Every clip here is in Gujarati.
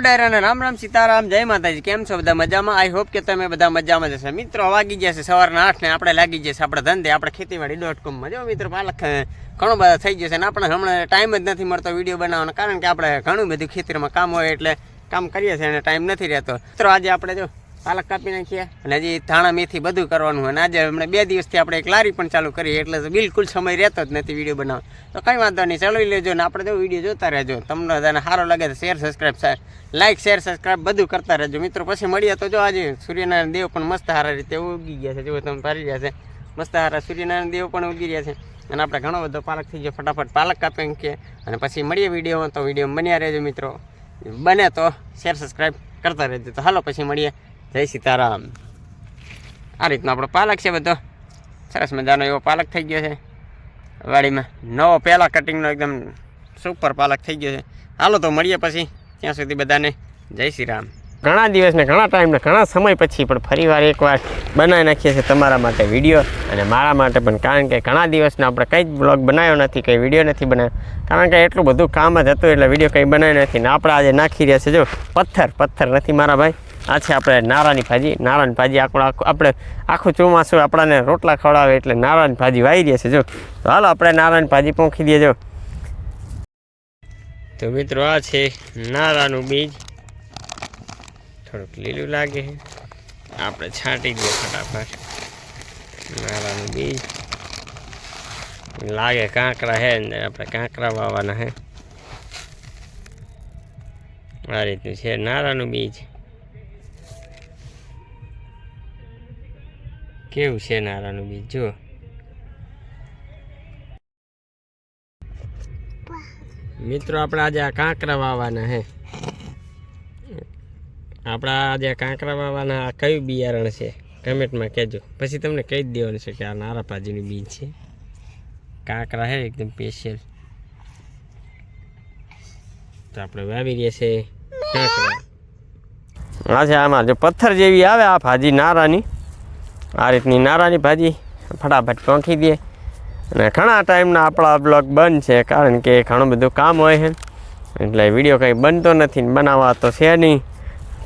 ડાયરાને રામ રામ સીતારામ, જય માતાજી, કેમ છો બધા મજામાં? આઈ હોપ કે તમે બધા મજામાં જશે મિત્રો વાગી ગયા છે સવારના આઠ ને આપણે લાગી જશે આપણે ધંધે, આપણે ખેતીવાડી ડોટ કોમમાં જો મિત્રો, પાલક ઘણો બધા થઈ જશે ને આપણે હમણાં ટાઈમ જ નથી મળતો વીડિયો બનાવવાનો, કારણ કે આપણે ઘણું બધું ખેતરમાં કામ હોય એટલે કામ કરીએ છીએ અને ટાઈમ નથી રહેતો. મિત્રો, આજે આપણે જો પાલક કાપી નાખીએ. અને હજી ધાણા, મેથી બધું કરવાનું અને આજે હમણાં બે દિવસથી આપણે એક લારી પણ ચાલુ કરી એટલે તો બિલકુલ સમય રહેતો જ નથી વીડિયો બનાવવા તો કંઈ વાંધો નહીં ચલાવી લેજો ને આપણે જો વીડિયો જોતા રહેજો. તમને બધાને સારો લાગે તો share subscribe like share subscribe બધું કરતા રહેજો. મિત્રો, પછી મળીએ તો જો આજે સૂર્યનારાયણ દેવ પણ મસ્ત સારા રીતે ઉગી ગયા છે. જો તમે પારી રહ્યા છે. મસ્ત સારા સૂર્યનારાયણ દેવ પણ ઉગી રહ્યા છે. અને આપણે ઘણો બધો પાલક થઈ ગયો. ફટાફટ પાલક કાપી કે અને પછી મળીએ વિડીયોમાં તો વીડિયો બન્યા રહેજો, મિત્રો. બને તો શેર સબસ્ક્રાઈબ કરતા રહેજો. તો હાલો, પછી મળીએ. જય સીતારામ. આ રીતનો આપણો પાલક છે બધો. સરસ મજાનો એવો પાલક થઈ ગયો છે. વાડીમાં નવો પહેલાં કટિંગનો એકદમ સુપર પાલક થઈ ગયો છે. હાલો તો મળીએ પછી. ત્યાં સુધી બધાને જય શ્રી રામ ઘણા દિવસને ઘણા ટાઈમને ઘણા સમય પછી પણ ફરીવાર એકવાર બનાવી નાખીએ છીએ તમારા માટે વીડિયો અને મારા માટે પણ. કારણ કે ઘણા દિવસને આપણે કંઈ જ બ્લોગ બનાવ્યો નથી, કંઈ વીડિયો નથી બનાવ્યો. કારણ કે એટલું બધું કામ જ હતું એટલે વીડિયો કંઈ બનાવ્યો નથી ને આપણે આજે નાખી રહ્યા છે જો, પથ્થર પથ્થર નથી મારા ભાઈ. આ છે આપણે નારાની ભાજી. નારાની ભાજી આપણું આપણે આખું ચોમાસું આપણાને રોટલા ખવડાવે એટલે નારાની ભાજી વાવી દે છે. જો, તો હાલો આપણે નારાની ભાજી પોંખી દઈએ, જો. તો મિત્રો આ છે નારાનું બીજ. થોડુંક લીલું લાગે આપણે છાંટી દઈએ ફટાફટ. નારાનું બીજ. લાગે કાંકરા હે ને, આપણે કાંકરા વાવવાના હે આ રીતનું છે નારાનું બીજ. કેવું છે નારાનું બીજ? જો મિત્રો, આપણે આજે આ કાંકરા વાવવાના હે. આપણા આજે આ કાંકરા વાવવાના, આ કયું બિયારણ છે? કમેન્ટમાં કહેજો. પછી તમને કહી જ દેવાનું છે કે આ નારાપાજીનું બીજ છે. કાંકરા છે એકદમ સ્પેશિયલ તો આપણે વાવી રહ્યા છે કાંકરા. હા આમાં જો પથ્થર જેવી આવે આ ભાજી, નારાની. આ રીતની નારાની ભાજી ફટાફટ પહોંચી દે. અને ઘણા ટાઈમના આપણા બ્લોગ બંધ છે, કારણ કે ઘણું બધું કામ હોય છે. એટલે વીડિયો કંઈ બનતો નથી બનાવવા તો છે નહીં.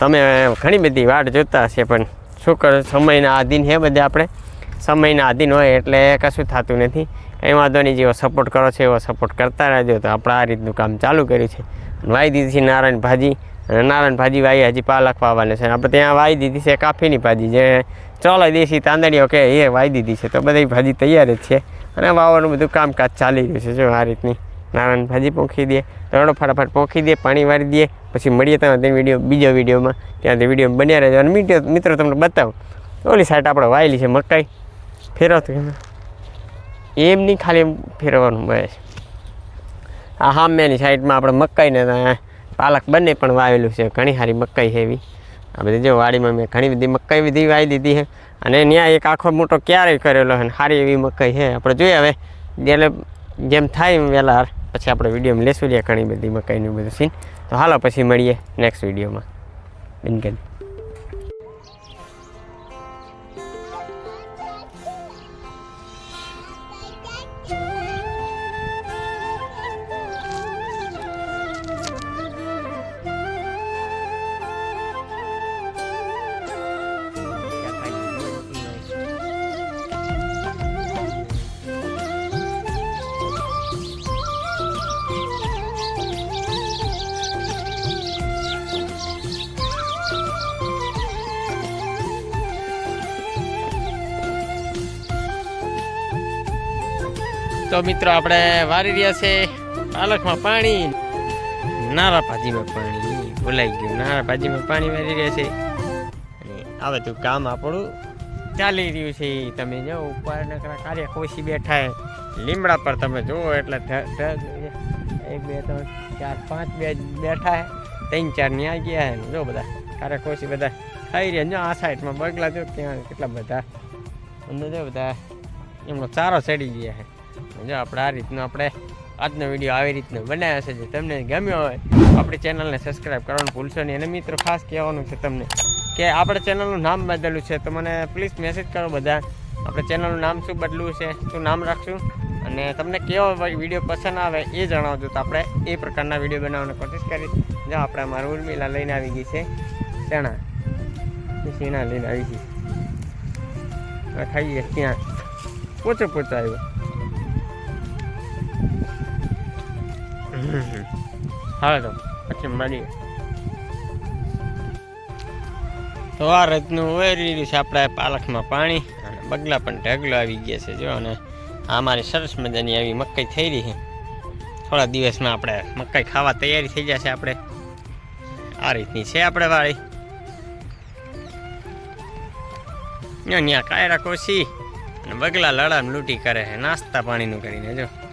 તમે ઘણી બધી વાટ જોતા હશે, પણ શું કરો, સમયના આધીન છે બધે આપણે? સમયના આધીન હોય એટલે કશું થતું નથી. કંઈ વાંધો નહીં, જેવો સપોર્ટ કરો છો એવો સપોર્ટ કરતા રહેજો. તો આપણે આ રીતનું કામ ચાલુ કર્યું છે. વાઈ દીધી છે નારાયણ ભાજી નારાયણ ભાજી વાવી હજી પાલક વાવવાની છે. આપણે ત્યાં વાવી દીધી છે કાફીની ભાજી. જે ચોલા દેશી તાંદડીઓ કે એ વાવી દીધી છે. તો બધી ભાજી તૈયાર જ છે. અને વાવવાનું બધું કામકાજ ચાલી રહ્યું છે. જો આ રીતની નારાયણ ભાજી પોંખી દે તરડો ફટાફટ પોખી દે, પાણી વાળી દે, પછી મળીએ તમે તે વીડિયો, બીજો વિડીયોમાં. ત્યાંથી વીડિયો બન્યા રહેજો. અને મિત્રો, તમને બતાવું. ઓલી સાઈડ આપણે વાયેલી છે મકાઈ. ફેરવતો એમ. નહીં ખાલી ફેરવવાનું બસ આ સામેની સાઈડમાં આપણે મકાઈને ત્યાં પાલક બંને પણ વાવેલું છે, ઘણી સારી મકાઈ છે એવી આ બધી જો વાડીમાં મેં ઘણી બધી મકાઈ બધી વાવી દીધી છે. અને ત્યાં એક આખો મોટો ક્યારેય કરેલો છે સારી એવી મકાઈ છે. આપણે જોઈએ હવે, એટલે જેમ થાય એમ વહેલા પછી આપણે વિડીયોમાં લેશું લે ઘણી બધી મકાઈનું બધું સીન. તો હાલો, પછી મળીએ નેક્સ્ટ વિડીયોમાં. બિનકન તો મિત્રો આપણે વારી રહ્યા છે પાલકમાં પાણી. નારા ભાજીમાં પાણી. ભૂલાઈ ગયું. નારા ભાજીમાં પાણી વારી રહ્યા છે. અને આ બધું કામ આપણું ચાલી રહ્યું છે. તમે જો ઉપર નકરા કાર્ય કોશી બેઠા હે. લીમડા પર તમે જુઓ એટલે એક, બે, ત્રણ, ચાર, પાંચ બે બેઠા હે. ત્રણ, ચારની આ ગયા હે. જો બધા કાર્ય કોશી બધા ખાઈ રહ્યા. જો આ સાઈડમાં બગલા જો ત્યાં કેટલા બધા. અંદર જો બધા એમનો ચારો ચડી ગયા છે જો આપણે આ રીતનો આપણે આજનો વીડિયો આવી રીતનો બનાવ્યો છે. જો તમને ગમ્યો હોય, આપણી ચેનલને સબસ્ક્રાઈબ કરવાનું ભૂલશો નહીં. અને મિત્રો, ખાસ કહેવાનું છે તમને કે આપણે ચેનલનું નામ બદલ્યું છે, તો મને પ્લીઝ મેસેજ કરો બધા. આપણે ચેનલનું નામ શું બદલવું છે, શું નામ રાખશું? અને તમને કેવો વીડિયો પસંદ આવે એ જણાવજો. તો આપણે એ પ્રકારના વીડિયો બનાવવાની કોશિશ કરીશ જો આપણે અમારું ઉર્મિલા લઈને આવી ગઈ છે, ચણા. સીણા લઈને આવી ગઈ ખાઈએ ત્યાં પોચો પોચો આવ્યો. હાલો તો પછી મળીએ. તો આ રીતનું વેરી રહ્યું છે આપણે પાલકમાં પાણી. અને બગલા પણ ઢગલો આવી ગયા છે, જો, અને આ મારી સરસ મજાની આવી મકાઈ થઈ રહી છે. થોડા દિવસમાં આપણે મકાઈ ખાવા તૈયારી થઈ જશે આપણે. આ રીતની છે આપણે વાળી. ત્યાં કાયરા કોશી. અને બગલા લડામ લૂંટી કરે છે, નાસ્તા પાણીનું કરીને, જો.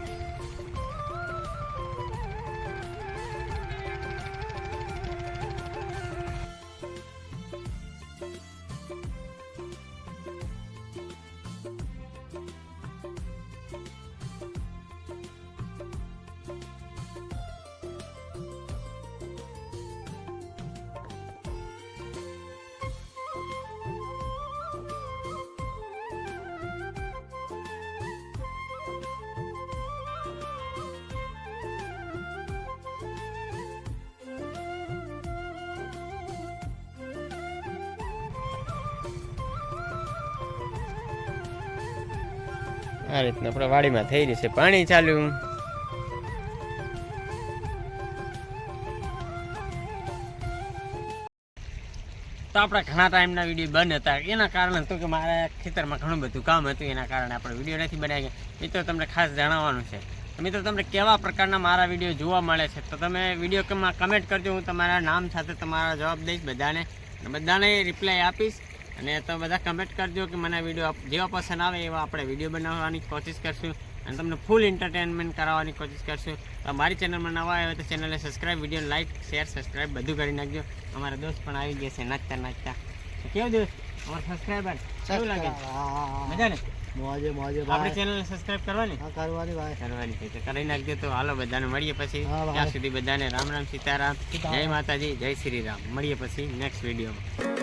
આ રીતના આપણે વાડીમાં થઈ રહી છે. પાણી ચાલુ. તો આપણા ઘણા ટાઈમના વીડિયો બંધ હતા. એના કારણે તો કે મારા ખેતરમાં ઘણું બધું કામ હતું. એના કારણે આપણે વીડિયો નથી બનાવી મિત્રો, તમને ખાસ જણાવવાનું છે. મિત્રો, તમને કેવા પ્રકારના મારા વીડિયો જોવા મળે છે? તો તમે વિડીયોમાં કમેન્ટ કરજો. હું તમારા નામ સાથે તમારા જવાબ દઈશ બધાને. બધાને રિપ્લાય આપીશ. અને તમે બધા કમેન્ટ કરજો કે મને વીડિયો જેવા પસંદ આવે એવા આપણે વીડિયો બનાવવાની કોશિશ કરશું અને તમને ફૂલ એન્ટરટેનમેન્ટ કરાવવાની કોશિશ કરશું. તો મારી ચેનલમાં નવા આવે તો ચેનલને subscribe video like share subscribe બધું કરી નાખજો. અમારા દોસ્ત પણ આવી ગયા છે નાચતા નાચતા. તો કેવું દોસ્ત? અમારા સબસ્ક્રાઈબર કેવું લાગે? મજા ને મોજે મોજે આપણી ચેનલને સબસ્ક્રાઈબ કરવાની? હા કરવાની ભાઈ. કરવાની છે તો કરી નાખજો તો હાલો બધાને મળીએ પછી. ત્યાં સુધી બધાને રામ રામ સીતારામ. જય માતાજી જય શ્રી રામ. મળીએ પછી નેક્સ્ટ વિડીયોમાં